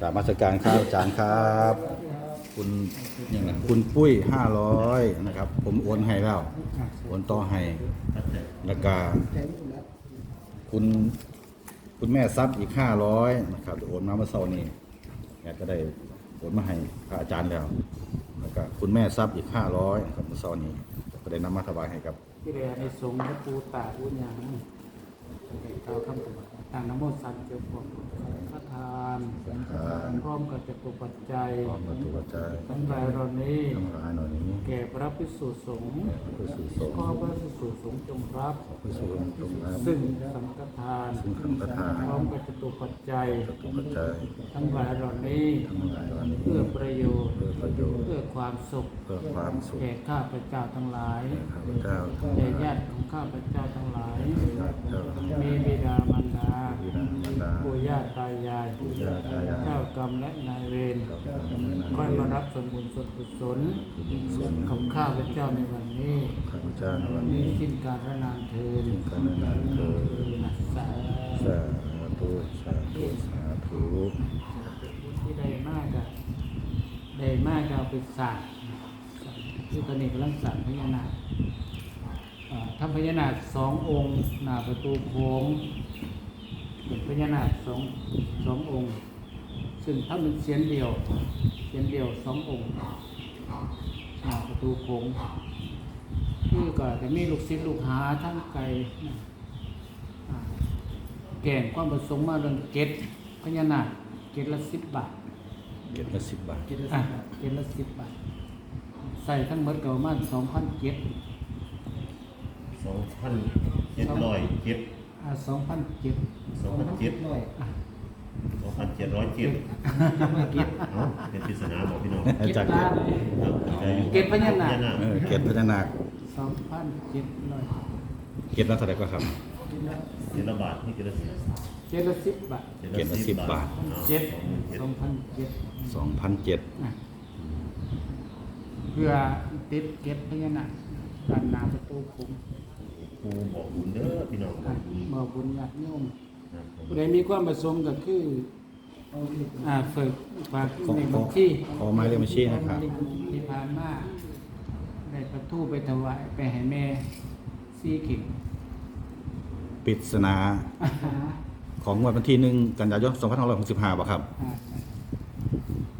กราบมาสการครับอาจารย์ครับ คุณยังไงคุณปุ้ยห้าร้อยนะครับ ผมโอนให้แล้วโอนต่อให้แล้วก็คุณคุณแม่ซับอีกห้าร้อยนะครับโอนมาเมื่อเช้านี้แกก็ได้โอนมาให้พระอาจารย์แล้วแล้วก็คุณแม่ซับอีกห้าร้อยครับเมื่อเช้านี้ก็ได้นำมาถวายให้กับที่เรียนในสงฆ์พระปูตาอุญญาณ เขาคำตรัสต่างนโมสันเจ้าพวกพระทานพร้อมกับจตุปัจจัยพร้อมกับตัวใจทั้งหลายเหล่านี้ทั้งหลายหน่อยนี้แก่พระภิกษุสงฆ์ผู้สู่สงฆ์ขอพระภิกษุสงฆ์จงรับผู้สู่ตรงนั้นซึ่งสังฆทานซึ่งสังฆทานพร้อมกับจตุปัจจัยจตุปัจจัยทั้งหลายเหล่านี้ทั้งหลายเหล่านี้เพื่อประโยชน์เพื่อประโยชน์เพื่อความสุขเพื่อความสุขแก่ข้าพเจ้าทั้งหลายข้าพเจ้าทั้งหแก่ลายญาติของข้าพเจ้าทั้งหลายญาติเจ้าทั้งหลายมีบิดามารดาบิดามารดาปู่ย่าตายายปู่ย่าตายายเจ้ากรรมและนายเวรค่อยมารับส่วนบุญส่วนกุศลของข้าพเจ้าในวันนี้ข้าพเจ้าในวันนี้นี้สิ้นการระนานเทินกันนานเถิดสาสาธุสาธุสาธุที่ได้มากอะได้มากก็เอาไปสร้างที่ตอนนี้กำลังสร้างพญานาคเอ่อ ทำพญานาคสององค์ หน้าประตูโค้งเป็นพญานาคสองสององค์ ซึ่งถ้าเป็นเสียนเดียวเสียนเดียวสององค์หน้าประตูโค้งคือก็จะมีลูกศิษย์ลูกหาทั้งไกลนะอ่าแก่งความประสงค์มาเรื่องเก็ดพญานาคเก็ดละสิบบาทเก็บละสิบบาทเก็ดละเก็ดละสิบบาทใส่ทั้งหมดก็ประมาณสองพันเก็ดส องพันเจ็ดร้อยเจ็ดอ่าสองพันเก็ดสองพันเจ็ดร้อยอะสองพันเจ็ดร้อยเจ็ดเก็ดเอ้าเป็นปริศนาบอกพี่น้องจากล้านครับใจเก็บพญานาคเออเก็บพญานาคสองพันเจ็ดร้อยเก็บแล้วเท่าไหร่ก็ครับเก็ดละเจ็ดละบาทนี่เจ็ดละสิบเก็ดละสิบบาทเจ็ดละสิบบาทอ้าวเจ็ดสองหมื่นเจ็ดสองพันเจ็ดสองพันเจ็ดอะเพื่อติดเก็บพญานาคด้านหน้าประตูคุ้ม ครูบอกบุญเด้อพี่น้องบอะอกบุญบอกบุญญาติโยมนะผมผู้ใดมีความประสงค์ก็คืออ่าฝึกฝากขอในขอบัญชีขอหมายเลขบัญชีนะครับ ที่ผ่านมาได้ประทูไปถวายไปให้แม่ซี่ขิงปริศนาของงวดวันที่หนึ่งกันยายน2565บ่ครับ อ่า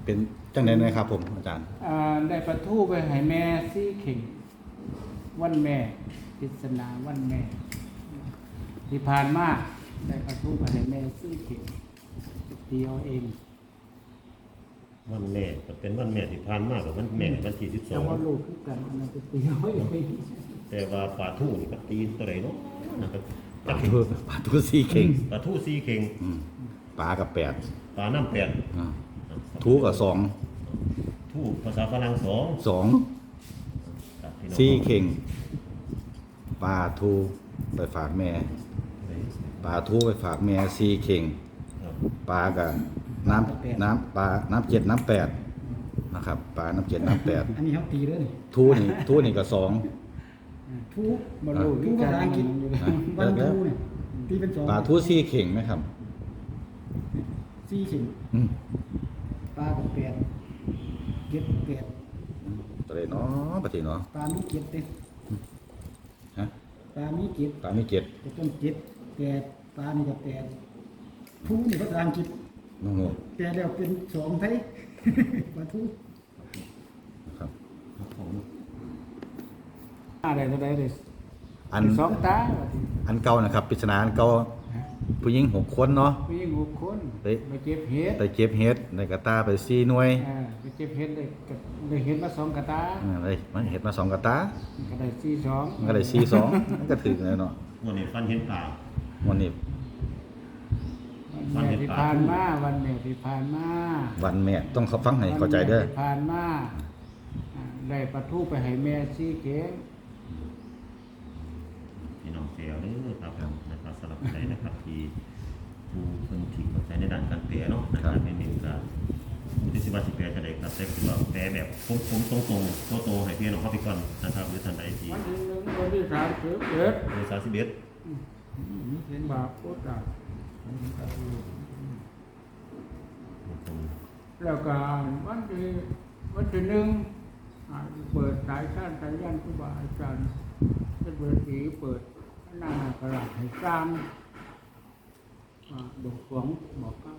เป็นจังไดนะครับผมอาจารย์ อ่าได้ประทูไปให้แม่ซี่ขิงวันแม่ ปริศนาวันแม่ ที่ผ่านมาได้ประทูไปให้แม่ซี่ขิงเดียวเองวันแม่ก็เป็นวันแม่ที่ผ่านมากกว่าวันแม่วันที่สิบสแต่องว่าลูกคือกันอันนั้นเป็นเดียวเองแต่ว่าปลาทูนี่ก็ตีตัวไหนเนาะนะครับปลาทูปลาทูซีเข่งปลาทูสี่เข่งอืมปลากับแปดปลาน้ำแปดอ่าทูกับสองทูภาษาฝรั่งสองสองครับพี่น้องซีเข่ง ปลาทูไปฝากแม่ปลาทูไปฝากแม่ซีเข่งครับปลากับน้ำน้ำปลาน้ำเจ็ดน้ำแปดนะครับปลาน้ำเจ็ดน้ำแปดอันนี้เขาตีเลยทูนี่ทูนี่ก็สองทูมาลูกทูภาษาอังกฤษอะวันทูเนี่ยตีเป็นสองปลาทูซีเข่งไหมครับสี่ขิงอืมปลากับแปดเก็ดแปดตัวเลยเนาะปฏิเนาะปลามีเก็ดเต็มฮะ ปลามีเก็ดปลาไม่เจ็ดก็ต้องเก็ดแปดปลานี่ก็แปดทูนี่ภาษาอังกฤษน้องโง่แปดแล้วเป็นสองไทยปลาทูนะครับอะไรเท่าไรเลยอันสองตา อันเก่านะครับปริศนาอันเก่า ผู้หญิงหกคนเนาะผู้หญิงหกคนเฮ้ยไปเก็บเห็ดไปเก็บเห็ดในกระตาไปซีหน่วยอ่าไปเก็บเห็ดได้ก็ได้เห็ดมาสองกระตาอ่าเลยมันเห็ดมาสองกระตาก็ได้สี่สองมันก็เลยซีสองมันก็ถึงเลยเนาะวันนี้ฟันเห็นปลาวันนี้วันแม่ที่ผ่านมาวันแม่ที่ผ่านมาวันแม่ต้องเขาฟังให้เข้าใจเด้อวันแม่ที่ผ่านมาอ่าได้ประทูไปให้แม่ซี่เก๋งพี่น้อง เสียเด้อครับนะครับสำหรับใครนะครับที่ผู้คนที่เข้าใจในด้านการแปลเนาะนะครับเป็นหนึ่งการผู้ที่สิบวัติแปลจะได้ครับแต่คือว่าแปลแบบผมผมตรงๆโตๆให้พี่น้องเข้าไปก่อนนะครับหรือท่านใดที่วันที่หนึ่งวันที่สามสิบเอ็ดเบอร์สามสิบเอ็ดบาปพุทธะตรงแล้วก็วันที่วันที่หนึ่งอ่าเปิดสายชาติสายยันครูบาอาจารย์เป็นเวทีเปิด หน้ากระดาษให้สร้างอ่าดงสวงบอกเขา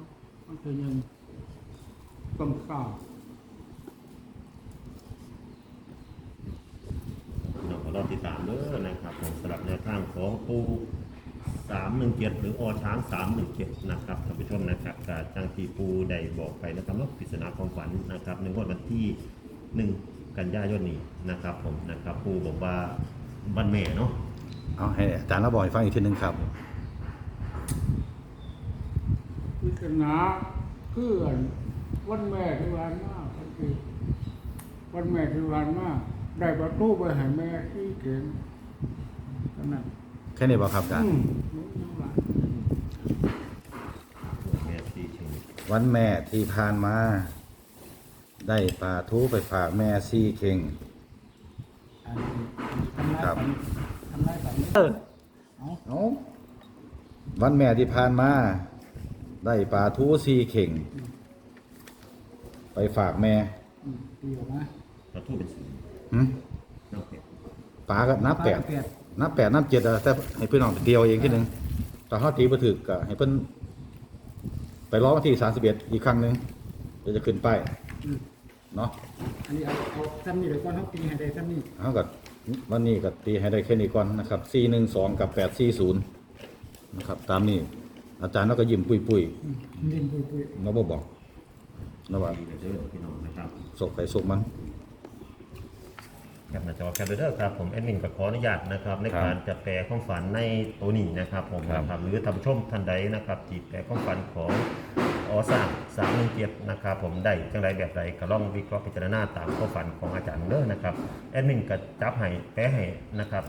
วันที่หนึ่งต้องเศร้าเราก็รอติดตามเด้อนะครับผมสำหรับแนวทางของปูสามหนึ่งเจ็ดหรืออช้างสามหนึ่งเจ็ดนะครับท่านผู้ชมนะครับการจังที่ปูได้บอกไปนะครับว่าปริศนาความฝันนะครับในวดวันที่หนึ่งกันยายนนี้นะครับผมนะครับปูบอกว่าวันแม่เนาะ เอาให้อาจารย์เราบอกให้ฟังอีกทีหนึงครับวิศนาคืออันวันแม่ที่วานมากคือวันแม่ที่วานมากได้ประตูไปให้แม่ที่เขียนเท่านั้นแค่นี้บอกครับอาจารย์อืมน้องหลานแม่ที่เชียงวันแม่ที่ผ่านมา ได้ปลาทูไปฝากแม่ซี่เข่งอันนี้ทำลายครับ เอาเอาวันแม่ที่ผ่านมา ได้ปลาทูซี่เข่ง ไปฝากแม่อืมตีออกมาเราทูบเป็นศูนย์หึน้ำเป็ดปลาก็นับแปดแปดนับแปดนับเจ็ดอะแต่ให้เพื่อนน้องไปเดียวเองทีหนึ่งแต่เขาตีไปถึกก็ให้เพื่อนไปร้องวันที่สามสิบเอ็ดอีกครั้งหนึ่งเดี๋ยวจะขึ้นป้ายอืมเนาะอันนี้เอาเอาซ้ำนี่เดี๋ยวก่อนเขาตีให้ได้ซ้ำนี่เขากับ วันนี้ก็ตีให้ได้แค่นี้ก่อนนะครับสี่หนึ่งสองกับแปดสี่ศูนย์นะครับ ตามนี้อาจารย์เราก็ยิ้มปุยปุยอืมเล่นปุยปุยๆเราบ่บอกนะว่าดีเด้อพี่น้องนะครับโศกไปโศกมันครับนะจอแคปเดอร์ครับผมแอดมินก็ขออนุญาตนะครับ ในครับการจะแปลความฝันในตัวนี้นะครับผมครับนะครับหรือท่านผู้ชมท่านใดนะครับที่แปลความฝันของ อสามสามหนึ่งเจ็ดนะครับผมได้จังไรแบบใดก็ลองวิเคราะห์พิจารณาตามความฝันของอาจารย์เด้อนะครับแอดมินก็จับให้แปลให้นะครับ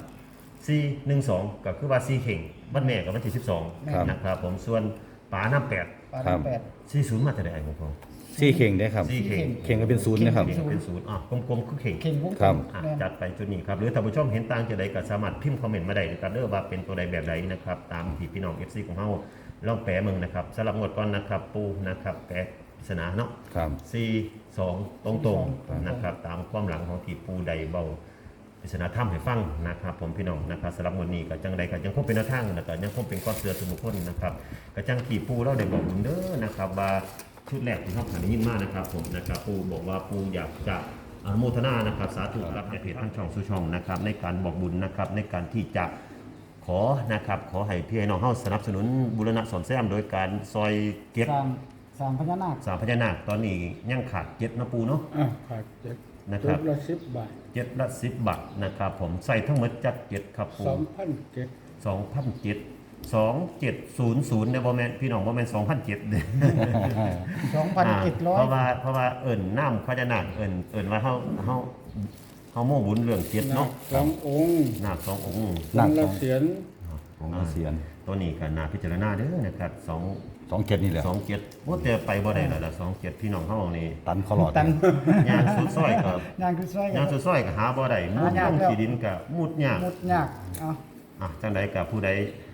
C หนึ่งสองก็คือว่า C เข่งบ้านแม่กับวันที่สิบสองครับ นะครับผมส่วนป๋าน้ำแปดปลาครับแปด ซีศูนย์มาจากไหนของผมซี่เข่งได้ครับ ซีเข่ง เข่งก็เป็นศูนย์นะครับ เข่งเป็นศูนย์อะกลมๆคือเข่ง เข่งวงกลมครับอะแม่น จัดไปจุดนี้ครับ หรือท่านผู้ชมเห็นต่างจะใดก็สามารถพิมพ์คอมเมนต์มาได้นะครับเด้อว่าเป็นตัวใดแบบใดนะครับ ตามที่พี่น้อง FC ของเฮา ลองแปลมึงนะครับสำหรับงวดก่อนนะครับปูนะครับแปลปริศนาเนาะครับ4 2ตรงตรงๆนะครับ ตามความหลังของที่ปูใดเบาปริศนาถ้ำให้ฟังนะครับ ผมพี่น้องนะครับสำหรับวันนี้ก็จังใดก็ยังคงเป็นแนวทางนะครับยังคงเป็นความเชื่อส่วนบุคคลนะครับก็จังที่ปูเราได้บอกบุญเด้อนะครับว่าชุดแรกที่เขาผ่านได้ยินมากนะครับ ผมนะครับปูบอกว่าปูอยากจะอนุโมทนานะครับสาธุรับในเพจทั้งช่องสู่ช่องนะครับในการบอกบุญนะครับในการที่จะ ขอนะครับขอให้พี่น้องเฮาสนับสนุนบุรณะสอนแซมโดยการซอยเก็บสร้างสร้างพญานาคสามพญานาคตอนนี้ยังขาดเจ็ดนะปูเนาะ อะขาดเจ็ดนะครับ จุดละสิบบาทเจ็ดละสิบบาทนะครับผมใส่ทั้งหมดจัดเจ็ดครับปูสองพันเจ็ดสองพันเจ็ดสองเจ็ดศูนย์ศูนย์เนี่ยบ่แม่นพี่น้องบ่แม่นสองพันเจ็ดเด้ สองพันเจ็ดร้อยเพราะว่าเพราะว่าเอิ่นน้ำพญานาคเอิ่นเอิ่นว่าเฮาเฮา เฮาโม่บุญเรื่องเจ็ดนาเนาะคสององค์นาคสององค์นาองคค์สละองเสียนของอาเซียนตัวนี้ก็น่าพิจารณาเด้อนะครับสองสองเจ็ดนี่แหละสองเจ็ดว่าแต่ไปบ่ได้แล้วล่ะสองเจ็ดพี่น้องเฮานี่ตันเขาหลอดตันย่างสุดซอยก็งานคือซอยกัย่างสุดซอยก็หาบ่ได้มุดหายาลกงแล้วที่ดินก็มุดยากมุดยากเอาอะจังใดก็ผู้ใด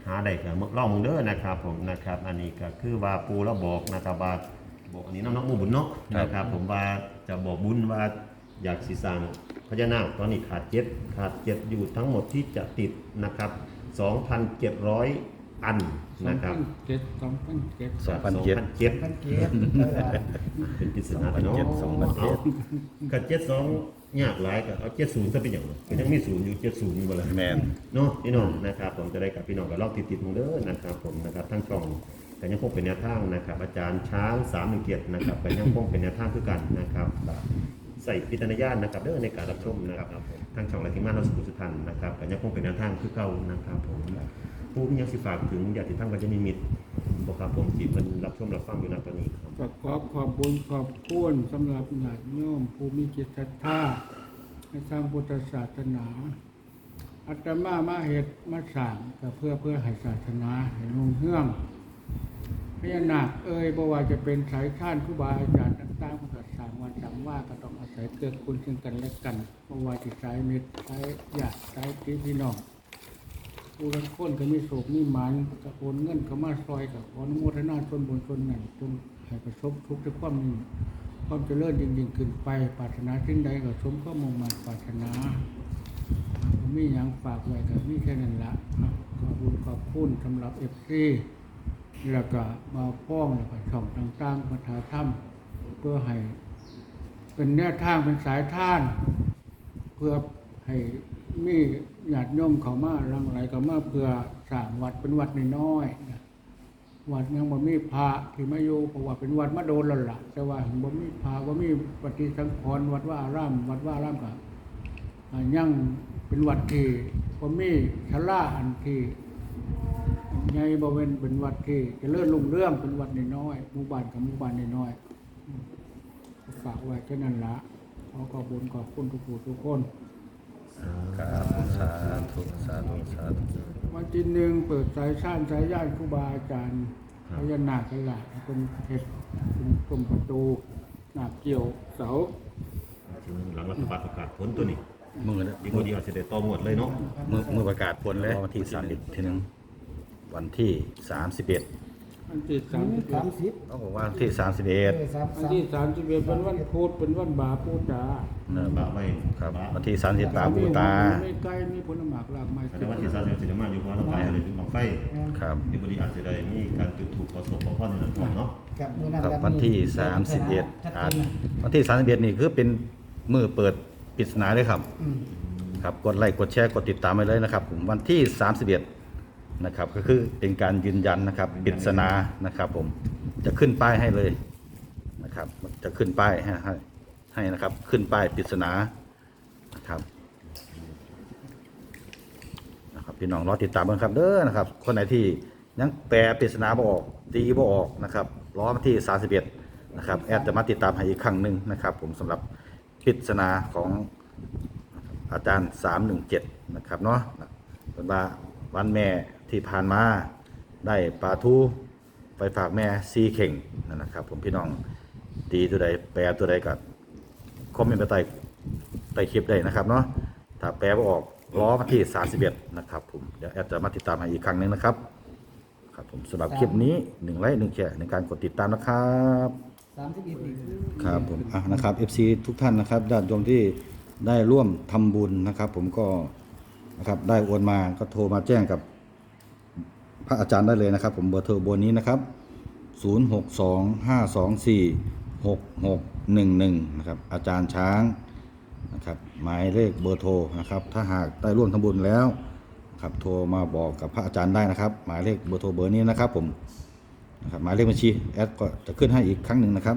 หาได้ก็ลองมึงเด้อนะครับผมนะครับ อันนี้ก็คือว่าปูแล้วบอกนะครับว่าบอกอันนี้น้องๆหมู่บุญเนาะนะครับผมว่าจะบอกบุญว่า อยากสิสร้างพญานาคตอนนี้ขาดเจ็ดขาดเจ็ดอยู่ทั้งหมดที่จะติดนะครับ 2,700 อันสองนะครับพันเจ็ดสองพันเจ็ดสองพันเจ็ด 2,700 พันเกียรติเออเป็นปริศนาไปเนาะ2,700 2,700เอากับเจ็ดสองยากหลายก็เอาเจ็ดศูนย์ซะเป็นอย่างไรก็ยังมีศูนย์อยู่เจ็ดศูนย์อยู่บ่ล่ะแมน เนาะพี่น้องนะครับ ผมจะได้กับพี่น้องก็ลองติดติดๆมึงเด้อนะครับผมนะครับทั้งช่องก็ยังคงเป็นแนวทางนะครับ อาจารย์ช้างสามหนึ่งเกียรตินะครับก็ยังคงเป็นแนวทางคือกันนะครับ ใส่พิจารณญาณนะครับเด้องในการรับชมนะครับทั้งช่องแลทีมานเราสุขสุทันนะครับก็ยังคงเป็นแนวทางคือเก่านะครับผมผู้มียังสิฝากถึงญาติทั้งปัญญานิมิตรบอกครับผมที่เพิ่นรับชมรับฟังอยู่ณตอนนี้ครับก็ขอขอบบุญขอบคุณสำหรับญาติโยมผู้มีจิตศรัทธาในทางพุทธศาสนาอาตมามาเหตุมาสร้างก็เพื่อเพื่อให้ศาสนาให้รุ่งเรือง พญานาคเอ่ยบ่ว่าจะเป็นสายข้านครูบาอาจารย์ต่างๆมันก็สางวันสังว่าก็ต้องอาศัยเกื้อกูลซึ่งกันและกันบ่ว่าจะสายมิตรสายญาติสายพี่พี่น้องผู้รักคนก็มีโศกมีหมันก็โอนเงินเขามาซอยกับขอนุโมทนาส่วนบุญส่วนนั้นจนให้ประสบทุกข์ด้วยความนี้ความเจริญยิ่งยิ่งขึ้นไปปรารถนาสิ่งใดก็สมก็มุ่งมั่นปรารถนาผมมีอย่างฝากไว้กับมีแค่นั้นละอะขอบคุณขอบคุณสำหรับเอฟซี แล้วก็มาป้องแล้วก็ช่องต่างๆมาถายทำเพื่อให้ เป็นแนวทางเป็นสายท่าน เพื่อให้มีญาติโยมเขามาหลังไหลเขามาเพื่อสร้างวัดเป็นวัดน้อยๆนะวัดยังบ่มีพระที่มาอยู่เพราะว่าเป็นวัดมาโดนแล้วล่ะ แต่ว่าบ่มีพระบ่มีปฏิสังขรณ์วัดว่าอารามวัดว่าอารามก็อ่ายังเป็นวัดที่บ่มีชลาอันที่ ใหญ่บ่เป็นเป็นวัดที่เจริญรุ่งเรืองเป็นวัดน้อยๆหมู่บ้านกับหมู่บ้านน้อยๆฝากไว้แค่นั้นละขอขอบคุญขอบคุณทุกผู้ทุกคนครับสาธุสาธุสาธุวันที่หนึ่งเปิดสายชาติสายญาติครูบาอาจารย์พญานาคกันละเป็นเห็ดเป็นกลมประตูหนาเกี่ยวเสาถึงหลังรัฐบาลประกาศผลตัวนี้มือดีกว่าดีอาจจะได้ต่อหมวดเลยเนาะมือมือประกาศผลเลยวันที่สามสิบทีหนึง วันที่สามสิบเอ็ดวันที่สามสิบสามสิบต้องบอกว่าวันที่สามสิบเอ็เอดอสามวันสามที่สามสิบเอ็ดเป็นวันพุธเป็นวันบาปูจาบาไว้ครับบาวันที่สามสิบปาบูตาไม่ใกล้มีผลหมากหลากไม้แต่ว่าที่ซาเซียสิมาอยู่เพราะเราไปอะไรถึงมาไฟครับดีกว่าดีอาจจะได้มีการจุดถูกขอสมขอพรในนั้นก่อนเนาะกับมือนั้นครับกับวันที่สามสิบเอ็ดชัดอาจเจนวันที่สามสิบเอ็ดนี่คือเป็นมือเปิดปริศนาเลยครับ อืมครับ กดไลค์ กดแชร์ กดติดตามไปเลยนะครับผม วันที่ 31 นะครับก็คือเป็นการยืนยันนะครับปริศนานะครับผมจะขึ้นป้ายให้เลยนะครับจะขึ้นป้ายให้ให้ให้นะครับ ขึ้นป้ายปริศนานะครับนะครับพี่น้องรอติดตามกันครับเด้อนะครับ คนไหนที่ยังแปลปริศนาบ่ออกตีบ่ออกนะครับรอวันที่ 31นะครับแอดจะมาติดตามให้อีกครั้งหนึ่งนะครับ ผมสำหรับปริศนาของอาจารย์ 317 นะครับเนาะเป็นว่าวันแม่ ที่ผ่านมาได้ปลาทูไปฝากแม่ซีเข่งนั่นนะครับ ผมพี่น้องตีตัวใดแปลตัวใดก็คอมเมนต์ไปใต้ใต้คลิปได้นะครับเนาะถ้าแปลไม่ออกล้อมาที่ 31 นะครับผมเดี๋ยวแอดจะมาติดตามให้อีกครั้งหนึงนะครับ ครับผมสำหรับคลิปนี้หนึ่งไลค์หนึ่งแชร์ในการกดติดตามนะครับสามสิบเอ็ดนี่ครับผมอะนะครับ FC ทุกท่านนะครับญาติโยมที่ได้ร่วมทำบุญนะครับ ผมก็นะครับได้โอนมาก็โทรมาแจ้งกับ พระอาจารย์ได้เลยนะครับ ผมเบอร์โทรเบอร์นี้นะครับ 0625246611 นะครับ อาจารย์ช้างนะครับหมายเลขเบอร์โทรนะครับ ถ้าหากได้ร่วมทำบุญแล้วครับโทรมาบอกกับพระอาจารย์ได้นะครับ หมายเลขเบอร์โทรเบอร์นี้นะครับ ผมนะครับหมายเลขบัญชีแอดก็จะขึ้นให้อีกครั้งหนึ่งนะครับ